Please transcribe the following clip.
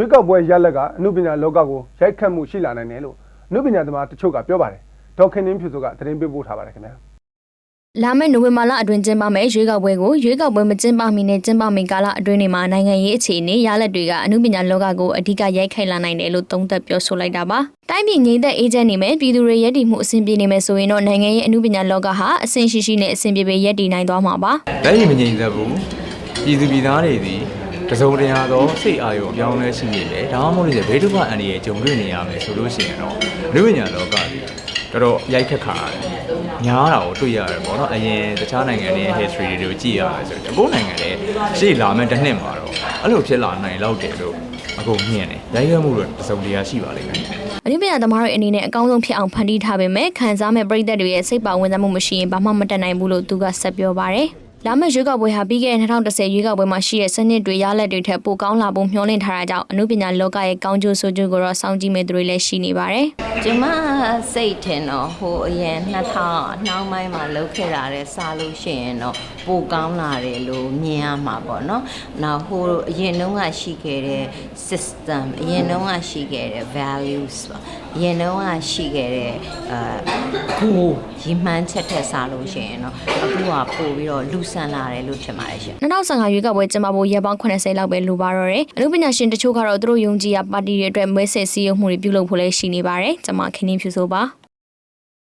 ရွေးကောက်ပွဲရလက်ကအမှုပညာလောကကိုရိုက်ခတ်မှုရှိလာနိုင်တယ်လို့အမှုပညာသမားတချို့ကပြောပါတယ်ဒေါက်ခင်နှင်းဖြူစိုးကသတင်းပေးပို့ထားပါတယ်ခင်ဗျာလာမယ့်နိုဝင်ဘာလအတွင်းကျင်းပမယ့်ရွေးကောက်ပွဲကိုရွေးကောက်ပွဲမကျင်းပမီနဲ့ကျင်းပမီကာလအတွင်းတွေမှာနိုင်ငံရေးအခြေအနေရလဒ်တွေကအမှုပညာလောကကိုအဓိကရိုက်ခိုက်လာနိုင်တယ်လို့သုံးသပ်ပြောဆိုလိုက်တာပါ။တိုင်းပြည်ငြိမ်သက်အေးချမ်းနေမယ်ပြည်သူတွေရည်တည်မှုအဆင်ပြေနေမယ်ဆိုရင်တော့နိုင်ငံရေးအမှုပညာလောကဟာအဆင်ရှိရှိနဲ့အဆင်ပြေပြေရည်တည်နိုင်သွားမှာပါ။လက်ရည်မငြိမ်သက်ဘူးပြည်သူပြည်သားတွေဒီ တစုံတရာသောစိတ်အာရုံအပြောင်းလဲရှိနေတယ်ဒါမှမဟုတ်လေဘေးဒုက္ခအန္တရာယ်ကြုံတွေ့နေရမယ်ဆိုလို့ရှိရင်တော့လူပညာလောကကြီးတော်တော်ရိုက်ခတ်ခါရတယ်ညားတာကိုတွေ့ရတယ်ပေါ့နော်အရင်တခြားနိုင်ငံတွေရဲ့ history တွေကိုကြည့်ရမယ်ဆိုတော့ကိုယ့်နိုင်ငံရဲ့ရှေ့လာမယ့်တစ်နှစ်မှာတော့အဲ့လိုဖြစ်လာနိုင်လောက်တယ်လို့အကုန်မြင်တယ်ရိုက်ခတ်မှုတော့တစုံတရာရှိပါလိမ့်မယ်အနုပညာသမားတွေအနေနဲ့အကောင်းဆုံးဖြစ်အောင်ဖန်တီးထားပေမဲ့ခံစားမဲ့ပြည်သက်တွေရဲ့စိတ်ပါဝင်စားမှုမရှိရင်ဘာမှမတက်နိုင်ဘူးလို့သူကဆက်ပြောပါရယ်။ လာမယ့်ရွေးကောက်ပွဲဟာပြီးခဲ့တဲ့2010ရွေးကောက်ပွဲမှာရှိတဲ့စနစ်တွေရလက်တွေထက်ပိုကောင်းလာဖို့မျှော်လင့်ထားတာကြောင့်အနုပညာလောကရဲ့ကောင်းကျိုးဆိုးကျိုးကိုတော့စောင့်ကြည့်မဲ့သူတွေလည်းရှိနေပါတယ်။ကျမစိတ်ထင်တော့ဟိုအရင်2000နှောင်းပိုင်းမှာလုပ်ခဲ့တာတဲ့စားလို့ရှိရင်တော့ပိုကောင်းလာတယ်လို့မြင်ရမှာပေါ့နော်။နောက်ဟိုအရင်တုန်းကရှိခဲ့တဲ့ system အရင်တုန်းကရှိခဲ့တဲ့ values ပေါ့။အရင်တုန်းကရှိခဲ့တဲ့အဲကိုရီမှန်းချက်ထက်စားလို့ရှိရင်တော့အခုကပို့ပြီးတော့လူဆန်လာတယ်လို့ထင်ပါတယ်ရှင်။2015ရွေးကောက်ပွဲကျင်းပဖို့ရက်ပေါင်း80လောက်ပဲလိုပါတော့တယ်။အနုပညာရှင်တချို့ကတော့သူတို့ယုံကြည်ရာပါတီတွေအတွက်မဲဆယ်စည်းရုံးမှုတွေပြုလုပ်ဖို့လည်းရှိနေပါတယ်။ကျွန်မခင်းင်းဖြူဆိုပါ။